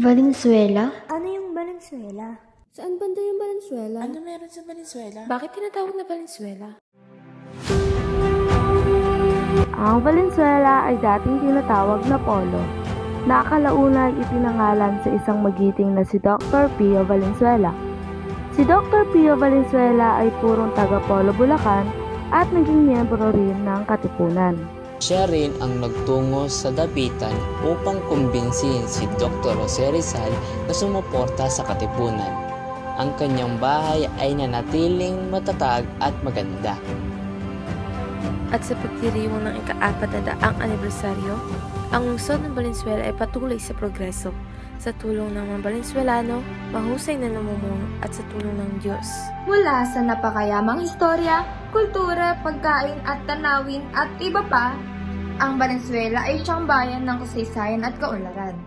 Valenzuela? Ano yung Valenzuela? Saan banda yung Valenzuela? Ano meron sa Venezuela? Bakit tinatawag na Valenzuela? Ang Valenzuela ay dating tinatawag na Polo, na akalauna ay ipinangalan sa isang magiting na si Dr. Pio Valenzuela. Si Dr. Pio Valenzuela ay purong taga Polo, Bulacan at naging miyembro rin ng Katipunan. Siya rin ang nagtungo sa dapitan upang kumbinsihin si Dr. Jose Rizal na sumuporta sa Katipunan. Ang kanyang bahay ay nanatiling matatag at maganda. At sa pagdiriwang ng ika-apat na daang anibersaryo, ang lungsod ng Valenzuela ay patuloy sa progreso. Sa tulong ng mga Valenzuelano, mahusay na namumuno at sa tulong ng Diyos. Mula sa napakayamang historya, kultura, pagkain at tanawin at iba pa, ang Valenzuela ay siyang bayan ng kasaysayan at kaunlaran.